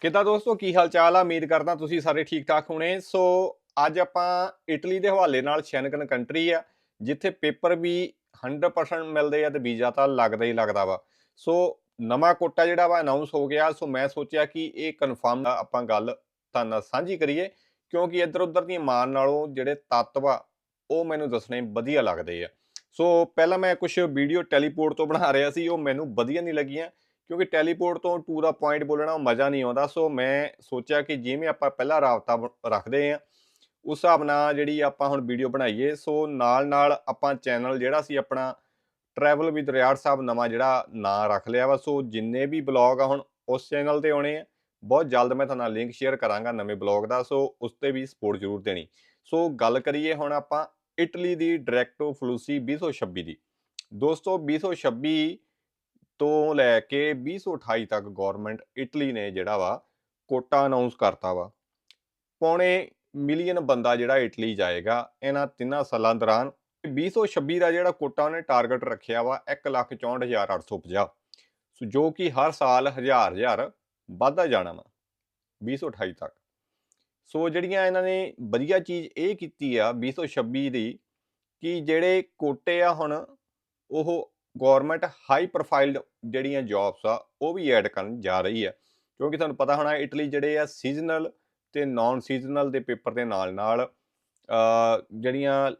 ਕਿੱਦਾਂ ਦੋਸਤੋ, ਕੀ ਹਾਲ ਚਾਲ ਆ? ਉਮੀਦ ਕਰਦਾ ਤੁਸੀਂ ਸਾਰੇ ਠੀਕ ਠਾਕ ਹੋਣੇ। ਸੋ, ਅੱਜ ਆਪਾਂ ਇਟਲੀ ਦੇ ਹਵਾਲੇ ਨਾਲ ਸ਼ੈਨਗਨ ਕੰਟਰੀ ਆ, ਜਿੱਥੇ ਪੇਪਰ ਵੀ 100% ਮਿਲਦੇ ਆ ਤੇ ਵੀਜ਼ਾ ਤਾਂ ਲੱਗਦਾ ਹੀ ਲੱਗਦਾ ਵਾ। ਸੋ, ਨਵਾਂ ਕੋਟਾ ਜਿਹੜਾ ਵਾ ਅਨਾਉਂਸ ਹੋ ਗਿਆ। ਸੋ, ਮੈਂ ਸੋਚਿਆ ਕਿ ਇਹ ਕਨਫਰਮ ਆਪਾਂ ਗੱਲ ਤਾਂ ਨਾਲ ਸਾਂਝੀ ਕਰੀਏ, ਕਿਉਂਕਿ ਇੱਧਰ ਉੱਧਰ ਦੀਆਂ ਮਾਨ ਨਾਲੋਂ ਜਿਹੜੇ ਤੱਤ ਵਾ, ਉਹ ਮੈਨੂੰ ਦੱਸਣੇ ਵਧੀਆ ਲੱਗਦੇ ਆ। ਸੋ, ਪਹਿਲਾਂ ਮੈਂ ਕੁਝ ਵੀਡੀਓ ਟੈਲੀਪੋਰਟ ਤੋਂ ਬਣਾ ਰਿਹਾ ਸੀ, ਉਹ ਮੈਨੂੰ ਵਧੀਆ ਨਹੀਂ ਲੱਗੀਆਂ। ਕਿਉਂਕਿ ਟੈਲੀਪੋਰਟ ਤੋਂ ਟੂ ਦਾ ਪੁਆਇੰਟ ਬੋਲਣਾ ਮਜ਼ਾ ਨਹੀਂ ਆਉਂਦਾ। ਸੋ ਮੈਂ ਸੋਚਿਆ ਕਿ ਜਿਵੇਂ ਆਪਾਂ ਪਹਿਲਾ ਰਾਬਤਾ ਰੱਖਦੇ ਆ ਉਸ ਹਿਸਾਬ ਨਾਲ ਜਿਹੜੀ ਆਪਾਂ ਹੁਣ ਵੀਡੀਓ ਬਣਾਈਏ ਸੋ ਨਾਲ ਨਾਲ ਆਪਾਂ ਚੈਨਲ ਜਿਹੜਾ ਸੀ ਆਪਣਾ ਟਰੈਵਲ ਵਿਦ ਰਿਆੜ ਸਾਹਿਬ ਨਵਾਂ ਜਿਹੜਾ ਨਾਂ ਰੱਖ ਲਿਆ ਵਾ। ਸੋ ਜਿੰਨੇ ਵੀ ਬਲੌਗ ਆ ਹੁਣ ਉਸ ਚੈਨਲ ਤੇ ਆਉਣੇ ਆ। ਬਹੁਤ ਜਲਦ ਮੈਂ ਤੁਹਾਨੂੰ ਲਿੰਕ ਸ਼ੇਅਰ ਕਰਾਂਗਾ ਨਵੇਂ ਬਲੌਗ ਦਾ ਸੋ ਉਸ ਤੇ ਵੀ ਸਪੋਰਟ ਜ਼ਰੂਰ ਦੇਣੀ। ਸੋ ਗੱਲ ਕਰੀਏ ਹੁਣ ਆਪਾਂ ਇਟਲੀ ਦੀ ਡਾਇਰੈਕਟੋ ਫਲੂਸੀ 2026 ਦੀ। ਦੋਸਤੋ 2026 ਤੋਂ ਲੈ ਕੇ 2028 ਤੱਕ ਗਵਰਨਮੈਂਟ ਇਟਲੀ ਨੇ ਜਿਹੜਾ ਵਾ ਕੋਟਾ ਅਨਾਉਂਸ ਕਰਤਾ ਵਾ। ਪੌਣੇ ਮਿਲੀਅਨ ਬੰਦਾ ਜਿਹੜਾ ਇਟਲੀ ਜਾਏਗਾ, ਇਹਨਾਂ ਤਿੰਨਾਂ ਸਾਲਾਂ ਦੌਰਾਨ 2026 ਦਾ ਜਿਹੜਾ ਕੋਟਾ ਉਹਨੇ ਟਾਰਗੇਟ ਰੱਖਿਆ ਵਾ 164850 ਸੋ ਜੋ ਕਿ ਹਰ ਸਾਲ ਹਜ਼ਾਰ ਹਜ਼ਾਰ ਵੱਧਦਾ ਜਾਣਾ ਵਾ 2028 ਤੱਕ। ਸੋ ਜਿਹੜੀਆਂ ਇਹਨਾਂ ਨੇ ਵਧੀਆ ਚੀਜ਼ ਇਹ ਕੀਤੀ ਆ 2026 ਦੀ ਕਿ ਜਿਹੜੇ ਕੋਟੇ ਆ ਹੁਣ, ਉਹ ਗਵਰਨਮੈਂਟ ਹਾਈ ਪ੍ਰੋਫਾਈਲਡ ਜਿਹੜੀਆਂ ਜੌਬਸ ਆ ਉਹ ਵੀ ਐਡ ਕਰਨ ਜਾ ਰਹੀ ਆ ਕਿਉਂਕਿ ਤੁਹਾਨੂੰ ਪਤਾ ਹੋਣਾ ਇਟਲੀ ਜਿਹੜੇ ਆ ਸੀਜ਼ਨਲ ਤੇ ਨਾਨ ਸੀਜ਼ਨਲ ਦੇ ਪੇਪਰ ਦੇ ਨਾਲ ਨਾਲ ਜਿਹੜੀਆਂ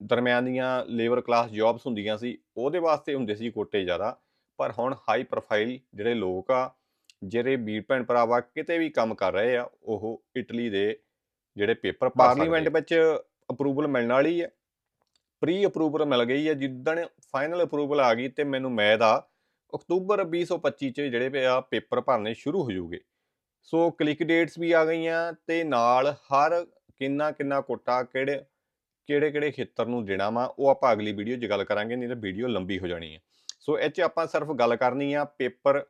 ਦਰਮਿਆਨ ਦੀਆਂ ਲੇਬਰ ਕਲਾਸ ਜੌਬਸ ਹੁੰਦੀਆਂ ਸੀ ਉਹਦੇ ਵਾਸਤੇ ਹੁੰਦੇ ਸੀ ਕੋਟੇ ਜ਼ਿਆਦਾ। ਪਰ ਹੁਣ ਹਾਈ ਪ੍ਰੋਫਾਈਲ ਜਿਹੜੇ ਲੋਕ ਆ ਜਿਹੜੇ ਵੀਰ ਭੈਣ ਭਰਾ ਵਾ ਕਿਤੇ ਵੀ ਕੰਮ ਕਰ ਰਹੇ ਆ ਉਹ ਇਟਲੀ ਦੇ ਜਿਹੜੇ ਪੇਪਰ ਪਾਰਲੀਮੈਂਟ ਵਿੱਚ ਅਪਰੂਵਲ ਮਿਲਣ ਵਾਲੀ ਹੈ। ਪ੍ਰੀ ਅਪਰੂਵਲ ਮਿਲ ਗਈ ਹੈ, ਜਿੱਦਣ ਫਾਈਨਲ ਅਪਰੂਵਲ ਆ ਗਈ ਤੇ ਮੈਨੂੰ ਉਮੀਦ ਆ ਅਕਤੂਬਰ 2025 ਚ ਜਿਹੜੇ ਆ ਪੇਪਰ ਭਰਨੇ ਸ਼ੁਰੂ ਹੋ ਜਾਊਗੇ। ਸੋ ਕਲਿੱਕ ਡੇਟਸ ਵੀ ਆ ਗਈਆਂ ਤੇ ਨਾਲ ਹਰ ਕਿੰਨਾ ਕਿੰਨਾ ਕੋਟਾ ਕਿਹੜੇ ਕਿਹੜੇ ਕਿਹੜੇ ਖੇਤਰ ਨੂੰ ਦੇਣਾ ਵਾ, ਉਹ ਆਪਾਂ ਅਗਲੀ ਵੀਡੀਓ 'ਚ ਗੱਲ ਕਰਾਂਗੇ, ਨਹੀਂ ਤਾਂ ਵੀਡੀਓ ਲੰਬੀ ਹੋ ਜਾਣੀ ਹੈ। ਸੋ ਇਹ 'ਚ ਆਪਾਂ ਸਿਰਫ ਗੱਲ ਕਰਨੀ ਆ, ਪੇਪਰ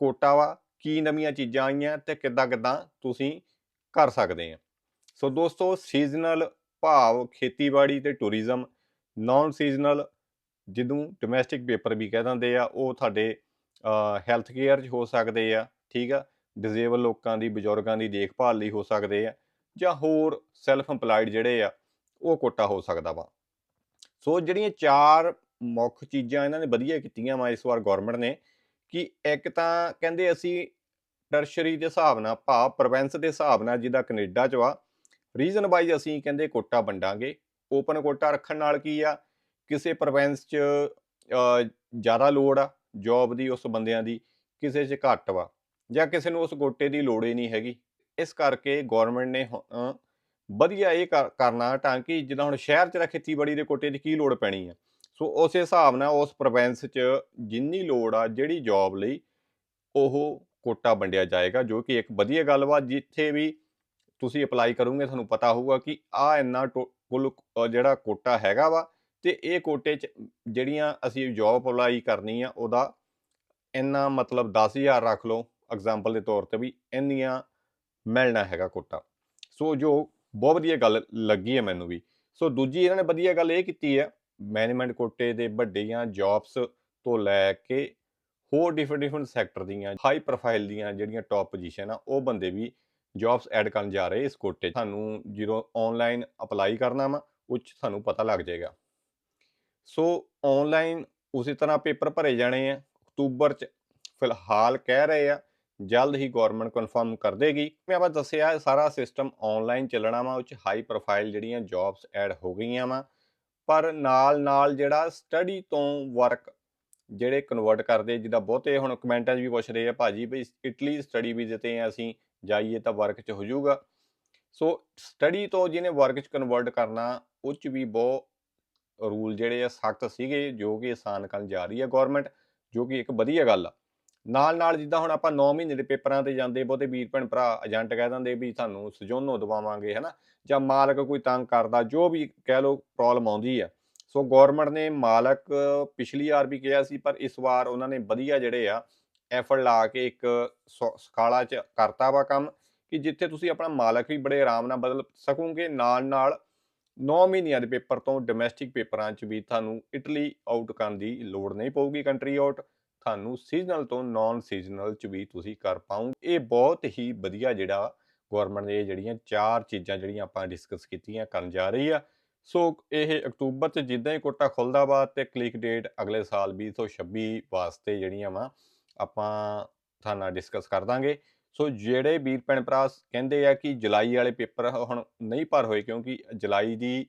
ਕੋਟਾ ਵਾ, ਕੀ ਨਵੀਆਂ ਚੀਜ਼ਾਂ ਆਈਆਂ ਤੇ ਕਿੱਦਾਂ ਕਿੱਦਾਂ ਤੁਸੀਂ ਕਰ ਸਕਦੇ ਆ। ਸੋ ਦੋਸਤੋ ਸੀਜ਼ਨਲ ਭਾਵ ਖੇਤੀਬਾੜੀ ਤੇ ਟੂਰਿਜ਼ਮ ਨਾਨ ਸੀਜ਼ਨਲ ਜਿਹਨੂੰ ਡੋਮੈਸਟਿਕ ਪੇਪਰ ਵੀ ਕਹਿ ਦਿੰਦੇ ਆ, ਉਹ ਤੁਹਾਡੇ ਹੈਲਥ ਕੇਅਰ 'ਚ ਹੋ ਸਕਦੇ ਆ, ਠੀਕ ਆ? ਡਿਸੇਬਲ ਲੋਕਾਂ ਦੀ, ਬਜ਼ੁਰਗਾਂ ਦੀ ਦੇਖਭਾਲ ਲਈ ਹੋ ਸਕਦੇ ਆ, ਜਾਂ ਹੋਰ ਸੈਲਫ ਇੰਪਲਾਈਡ ਜਿਹੜੇ ਆ, ਉਹ ਕੋਟਾ ਹੋ ਸਕਦਾ ਵਾ। ਸੋ ਜਿਹੜੀਆਂ ਚਾਰ ਮੁੱਖ ਚੀਜ਼ਾਂ ਇਹਨਾਂ ਨੇ ਵਧੀਆ ਕੀਤੀਆਂ ਵਾ ਇਸ ਵਾਰ ਗਵਰਨਮੈਂਟ ਨੇ, ਕਿ ਇੱਕ ਤਾਂ ਕਹਿੰਦੇ ਅਸੀਂ ਟਰਸ਼ਰੀ ਦੇ ਹਿਸਾਬ ਨਾਲ, ਭਾਵ ਪ੍ਰੋਵਿੰਸ ਦੇ ਹਿਸਾਬ ਨਾਲ ਜਿਹਦਾ ਕੈਨੇਡਾ ਚ ਵਾ ਰੀਜਨ ਵਾਈਜ਼ ਅਸੀਂ ਕਹਿੰਦੇ ਕੋਟਾ ਵੰਡਾਂਗੇ। ਓਪਨ ਕੋਟਾ ਰੱਖਣ ਨਾਲ ਕੀ ਆ? ਕਿਸੇ ਪ੍ਰੋਵਿੰਸ ਚ ਜ਼ਿਆਦਾ ਲੋੜ ਆ, ਜੌਬ ਦੀ, ਉਸ ਬੰਦਿਆਂ ਦੀ, ਕਿਸੇ ਚ ਘੱਟ ਵਾ, ਜਾਂ ਕਿਸੇ ਨੂੰ ਉਸ ਕੋਟੇ ਦੀ ਲੋੜ ਹੀ ਨਹੀਂ ਹੈਗੀ। ਇਸ ਕਰਕੇ ਗਵਰਨਮੈਂਟ ਨੇ ਵਧੀਆ ਇਹ ਕਰਨਾ ਤਾਂ ਕਿ ਜਿੱਦਾਂ ਹੁਣ ਸ਼ਹਿਰ ਚ ਤਾਂ ਖੇਤੀਬਾੜੀ ਦੇ ਕੋਟੇ ਦੀ ਕੀ ਲੋੜ ਪੈਣੀ ਆ? ਸੋ ਉਸੇ ਹਿਸਾਬ ਨਾਲ ਉਸ ਪ੍ਰੋਵਿੰਸ ਚ ਜਿੰਨੀ ਲੋੜ ਆ, ਜਿਹੜੀ ਜੌਬ ਲਈ, ਉਹ ਕੋਟਾ ਵੰਡਿਆ ਜਾਏਗਾ, ਜੋ ਕਿ ਇੱਕ ਵਧੀਆ ਗੱਲ ਵਾ, ਜਿੱਥੇ ਵੀ ਤੁਸੀਂ ਅਪਲਾਈ ਕਰੋਗੇ, ਤੁਹਾਨੂੰ ਪਤਾ ਹੋਊਗਾ ਕਿ ਆ ਇੰਨਾ ਟੋ- ਕੁੱਲ ਜਿਹੜਾ ਕੋਟਾ ਹੈਗਾ ਵਾ ਤੇ ਇਹ ਕੋਟੇ ਚ ਜਿਹੜੀਆਂ ਅਸੀਂ ਜੌਬ ਅਪਲਾਈ ਕਰਨੀ ਆ ਉਹਦਾ ਇੰਨਾ ਮਤਲਬ 10000 ਰੱਖ ਲਓ ਐਗਜ਼ਾਮਪਲ ਦੇ ਤੌਰ ਤੇ ਵੀ ਇੰਨੀਆਂ ਮਿਲਣਾ ਹੈਗਾ ਕੋਟਾ। ਸੋ ਜੋ ਬਹੁਤ ਵਧੀਆ ਗੱਲ ਲੱਗੀ ਹੈ ਮੈਨੂੰ ਵੀ। ਸੋ ਦੂਜੀ ਇਹਨਾਂ ਨੇ ਵਧੀਆ ਗੱਲ ਇਹ ਕੀਤੀ ਹੈ ਮੈਨੇਜਮੈਂਟ ਕੋਟੇ ਦੇ ਵੱਡੀਆਂ ਜੌਬਸ ਤੋਂ ਲੈ ਕੇ ਹੋਰ ਡਿਫਰੈਂਟ ਡਿਫਰੈਂਟ ਸੈਕਟਰ ਦੀਆਂ ਹਾਈ ਪ੍ਰੋਫਾਈਲ ਦੀਆਂ ਜਿਹੜੀਆਂ ਟੌਪ ਪੋਜੀਸ਼ਨ ਆ, ਉਹ ਬੰਦੇ ਵੀ ਜੌਬਸ ਐਡ ਕਰਨ ਜਾ ਰਹੇ ਇਸ ਕੋਟੇ ਤੁਹਾਨੂੰ ਜਦੋਂ ਆਨਲਾਈਨ ਅਪਲਾਈ ਕਰਨਾ ਵਾ, ਉਹ 'ਚ ਤੁਹਾਨੂੰ ਪਤਾ ਲੱਗ ਜਾਏਗਾ। ਸੋ ਆਨਲਾਈਨ ਉਸੇ ਤਰ੍ਹਾਂ ਪੇਪਰ ਭਰੇ ਜਾਣੇ ਆ, ਅਕਤੂਬਰ 'ਚ ਫਿਲਹਾਲ ਕਹਿ ਰਹੇ ਆ, ਜਲਦ ਹੀ ਗਵਰਨਮੈਂਟ ਕਨਫਰਮ ਕਰ ਦੇਗੀ। ਮੈਂ ਆਪਾਂ ਦੱਸਿਆ ਸਾਰਾ ਸਿਸਟਮ ਆਨਲਾਈਨ ਚੱਲਣਾ ਵਾ, ਉਹ 'ਚ ਹਾਈ ਪ੍ਰੋਫਾਈਲ ਜਿਹੜੀਆਂ ਜੌਬਸ ਐਡ ਹੋ ਗਈਆਂ ਵਾ, ਪਰ ਨਾਲ ਨਾਲ ਜਿਹੜਾ ਸਟੱਡੀ ਤੋਂ ਵਰਕ ਜਿਹੜੇ ਕਨਵਰਟ ਕਰਦੇ, ਜਿੱਦਾਂ ਬਹੁਤੇ ਹੁਣ ਕਮੈਂਟਾਂ 'ਚ ਵੀ ਪੁੱਛ ਰਹੇ ਆ, ਭਾਜੀ ਵੀ ਇਟਲੀ ਸਟੱਡੀ ਵੀਜ਼ੇ ਤੇ ਅਸੀਂ ਜਾਈਏ ਤਾਂ ਵਰਕ 'ਚ ਹੋ ਜਾਊਗਾ ਸੋ ਸਟੱਡੀ ਤੋਂ ਜਿਹਨੇ ਵਰਕ 'ਚ ਕਨਵਰਟ ਕਰਨਾ, ਉਹ 'ਚ ਵੀ ਬਹੁਤ ਰੂਲ ਜਿਹੜੇ ਆ ਸਖਤ ਸੀਗੇ, ਜੋ ਕਿ ਆਸਾਨ ਕਰਨ ਜਾ ਰਹੀ ਹੈ ਗਵਰਨਮੈਂਟ ਜੋ ਕਿ ਇੱਕ ਵਧੀਆ ਗੱਲ ਆ। ਨਾਲ ਨਾਲ ਜਿੱਦਾਂ ਹੁਣ ਆਪਾਂ 9 ਮਹੀਨੇ ਦੇ ਪੇਪਰਾਂ ਤੇ ਜਾਂਦੇ ਬਹੁਤੇ ਵੀਰ ਭੈਣ ਭਰਾ ਏਜੰਟ ਕਹਿ ਦਿੰਦੇ ਵੀ ਤੁਹਾਨੂੰ ਸਜੋਨੋ ਦਵਾਵਾਂਗੇ, ਹਨਾ? ਜਾਂ ਮਾਲਕ ਕੋਈ ਤੰਗ ਕਰਦਾ, ਜੋ ਵੀ ਕਹਿ ਲਓ ਪ੍ਰੋਬਲਮ ਆਉਂਦੀ ਆ। ਸੋ ਗਵਰਨਮੈਂਟ ਨੇ ਮਾਲਕ ਪਿਛਲੀ ਵਾਰ ਵੀ ਕਿਹਾ ਸੀ, ਪਰ ਇਸ ਵਾਰ ਉਹਨਾਂ ਨੇ ਵਧੀਆ ਜਿਹੜੇ ਆ ਐਫਰਟ ਲਾ ਕੇ ਇੱਕ ਸੌ- ਸਕਾਲਾ ਚ ਕਰਤਾ ਵਾ ਕੰਮ ਕਿ ਜਿੱਥੇ ਤੁਸੀਂ ਆਪਣਾ ਮਾਲਕ ਵੀ ਬੜੇ ਆਰਾਮ ਨਾਲ ਬਦਲ ਸਕੋਗੇ। ਨਾਲ ਨਾਲ 9 ਮਹੀਨਿਆਂ ਦੇ ਪੇਪਰ ਤੋਂ ਡੋਮੈਸਟਿਕ ਪੇਪਰਾਂ 'ਚ ਵੀ ਤੁਹਾਨੂੰ ਇਟਲੀ ਆਊਟ ਕਰਨ ਦੀ ਲੋੜ ਨਹੀਂ ਪਊਗੀ ਕੰਟਰੀ ਆਊਟ ਤੁਹਾਨੂੰ ਸੀਜ਼ਨਲ ਤੋਂ ਨਾਨ ਸੀਜ਼ਨਲ ਚ ਵੀ ਤੁਸੀਂ ਕਰ ਪਾਉਂਗੇ ਇਹ ਬਹੁਤ ਹੀ ਵਧੀਆ ਜਿਹੜਾ ਗਵਰਨਮੈਂਟ ਨੇ ਇਹ ਜਿਹੜੀਆਂ ਚਾਰ ਚੀਜ਼ਾਂ ਜਿਹੜੀਆਂ ਆਪਾਂ ਡਿਸਕਸ ਕੀਤੀਆਂ ਕਰਨ ਜਾ ਰਹੀ ਆ। ਸੋ ਇਹ ਅਕਤੂਬਰ ਚ ਜਿੱਦਾਂ ਹੀ ਕੋਟਾ ਖੁੱਲਦਾ ਵਾ ਤੇ ਕਲਿੱਕ ਡੇਟ ਅਗਲੇ ਸਾਲ 2026 ਵਾਸਤੇ ਜਿਹੜੀਆਂ ਵਾ ਆਪਾਂ ਤੁਹਾਡੇ ਨਾਲ ਡਿਸਕਸ ਕਰ ਦਾਂਗੇ। ਸੋ ਜਿਹੜੇ ਵੀਰ ਭੈਣ ਭਰਾ ਕਹਿੰਦੇ ਆ ਕਿ ਜੁਲਾਈ ਵਾਲੇ ਪੇਪਰ ਹੁਣ ਨਹੀਂ ਭਰ ਹੋਏ ਕਿਉਂਕਿ ਜੁਲਾਈ ਦੀ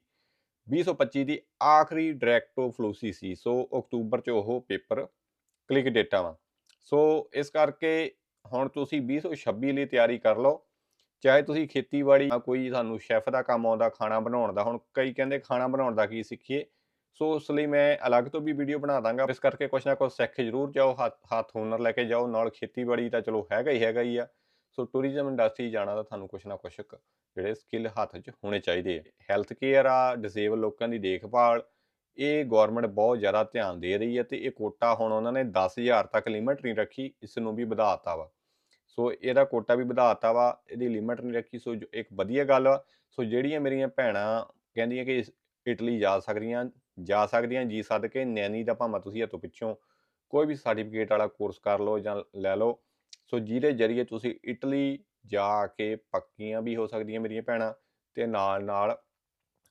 2025 ਦੀ ਆਖਰੀ ਡਾਇਰੈਕਟੋ ਫਲੂਸੀ ਸੀ। ਸੋ ਅਕਤੂਬਰ ਚ ਉਹ ਪੇਪਰ ਕਲਿੱਕ ਡੇਟਾ ਵਾ। ਸੋ ਇਸ ਕਰਕੇ ਹੁਣ ਤੁਸੀਂ 2026 ਲਈ ਤਿਆਰੀ ਕਰ ਲਓ। ਚਾਹੇ ਤੁਸੀਂ ਖੇਤੀਬਾੜੀ ਜਾਂ ਕੋਈ ਤੁਹਾਨੂੰ ਸ਼ੈਫ ਦਾ ਕੰਮ ਆਉਂਦਾ, ਖਾਣਾ ਬਣਾਉਣ ਦਾ, ਹੁਣ ਕਈ ਕਹਿੰਦੇ ਖਾਣਾ ਬਣਾਉਣ ਦਾ ਕੀ ਸਿੱਖੀਏ? ਸੋ ਉਸ ਲਈ ਮੈਂ ਅਲੱਗ ਤੋਂ ਵੀ ਵੀਡੀਓ ਬਣਾ ਦਾਂਗਾ। ਇਸ ਕਰਕੇ ਕੁਛ ਨਾ ਕੁਛ ਸਿੱਖ ਜ਼ਰੂਰ ਜਾਓ, ਹੱਥ ਹੱਥ ਹੁਨਰ ਲੈ ਕੇ ਜਾਓ। ਨਾਲ ਖੇਤੀਬਾੜੀ ਤਾਂ ਚਲੋ ਹੈਗਾ ਹੀ ਹੈਗਾ ਹੀ ਆ। ਸੋ ਟੂਰਿਜ਼ਮ ਇੰਡਸਟਰੀ ਜਾਣਾ ਤਾਂ ਤੁਹਾਨੂੰ ਕੁਛ ਨਾ ਕੁਛ ਜਿਹੜੇ ਸਕਿੱਲ ਹੱਥ 'ਚ ਹੋਣੇ ਚਾਹੀਦੇ ਆ। ਹੈਲਥ ਕੇਅਰ ਆ ਡਿਸੇਬਲ ਲੋਕਾਂ ਦੀ ਦੇਖਭਾਲ, ਇਹ ਗਵਰਨਮੈਂਟ ਬਹੁਤ ਜ਼ਿਆਦਾ ਧਿਆਨ ਦੇ ਰਹੀ ਹੈ ਤੇ ਇਹ ਕੋਟਾ ਹੁਣ ਉਹਨਾਂ ਨੇ 10000 ਤੱਕ ਲਿਮਿਟ ਨਹੀਂ ਰੱਖੀ, ਇਸ ਨੂੰ ਵੀ ਵਧਾਤਾ ਵਾ। ਸੋ ਇਹਦਾ ਕੋਟਾ ਵੀ ਵਧਾਤਾ ਵਾ, ਇਹਦੀ ਲਿਮਿਟ ਨਹੀਂ ਰੱਖੀ, ਸੋ ਜੋ ਇੱਕ ਵਧੀਆ ਗੱਲ ਵਾ ਸੋ ਜਿਹੜੀਆਂ ਮੇਰੀਆਂ ਭੈਣਾਂ ਕਹਿੰਦੀਆਂ ਕਿ ਇਟਲੀ ਜਾ ਸਕਦੀਆਂ ਜਾ ਸਕਦੀਆਂ ਜੀ ਸਦਕੇ ਨੈਨੀ ਦਾ ਭਾਵੇਂ ਤੁਸੀਂ ਹੱਥੋਂ ਪਿੱਛੋਂ ਕੋਈ ਵੀ ਸਰਟੀਫਿਕੇਟ ਵਾਲਾ ਕੋਰਸ ਕਰ ਲਓ ਜਾਂ ਲੈ ਲਓ। ਸੋ ਜਿਹਦੇ ਜਰੀਏ ਤੁਸੀਂ ਇਟਲੀ ਜਾ ਕੇ ਪੱਕੀਆਂ ਵੀ ਹੋ ਸਕਦੀਆਂ ਮੇਰੀਆਂ ਭੈਣਾਂ ਤੇ ਨਾਲ ਨਾਲ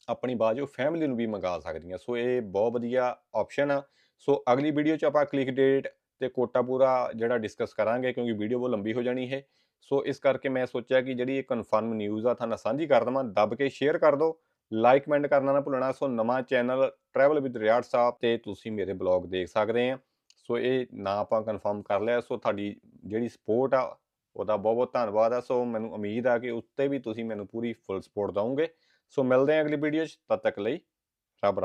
ਆਪਣੀ ਬਾਜੂ ਫੈਮਿਲੀ ਨੂੰ ਵੀ ਮੰਗਾ ਸਕਦੀਆਂ। ਸੋ ਇਹ ਬਹੁਤ ਵਧੀਆ ਆਪਸ਼ਨ ਆ। ਸੋ ਅਗਲੀ ਵੀਡੀਓ 'ਚ ਆਪਾਂ ਕਲਿੱਕ ਡੇਟ ਤੇ ਕੋਟਾ ਪੂਰਾ ਜਿਹੜਾ ਡਿਸਕਸ ਕਰਾਂਗੇ ਕਿਉਂਕਿ ਵੀਡੀਓ ਬਹੁਤ ਲੰਬੀ ਹੋ ਜਾਣੀ ਹੈ। ਸੋ ਇਸ ਕਰਕੇ ਮੈਂ ਸੋਚਿਆ ਕਿ ਜਿਹੜੀ ਇਹ ਕਨਫਰਮ ਨਿਊਜ਼ ਆ, ਤੁਹਾਨੂੰ ਸਾਂਝੀ ਕਰ ਦਵਾਂ, ਦੱਬ ਕੇ ਸ਼ੇਅਰ ਕਰ ਦਿਓ। ਲਾਈਕ ਕਮੈਂਟ ਕਰਨਾ ਨਾ ਭੁੱਲਣਾ। ਸੋ ਨਵਾਂ channel travel with Riar Sahib ਤੇ ਤੁਸੀਂ ਮੇਰੇ ਬਲੌਗ ਦੇਖ ਸਕਦੇ ਆ। ਸੋ ਇਹ ਨਾ ਆਪਾਂ ਕਨਫਰਮ ਕਰ ਲਿਆ। ਸੋ ਤੁਹਾਡੀ ਜਿਹੜੀ ਸਪੋਰਟ ਆ, ਉਹਦਾ ਬਹੁਤ ਬਹੁਤ ਧੰਨਵਾਦ ਆ। ਸੋ ਮੈਨੂੰ ਉਮੀਦ ਆ ਕਿ ਉੱਤੇ ਵੀ ਤੁਸੀਂ ਮੈਨੂੰ ਪੂਰੀ ਫੁੱਲ ਸਪੋਰਟ ਦਵੋਗੇ। ਸੋ ਮਿਲਦੇ ਹਾਂ ਅਗਲੀ ਵੀਡੀਓ 'ਚ। ਤਦ ਤੱਕ ਲਈ ਰੱਬ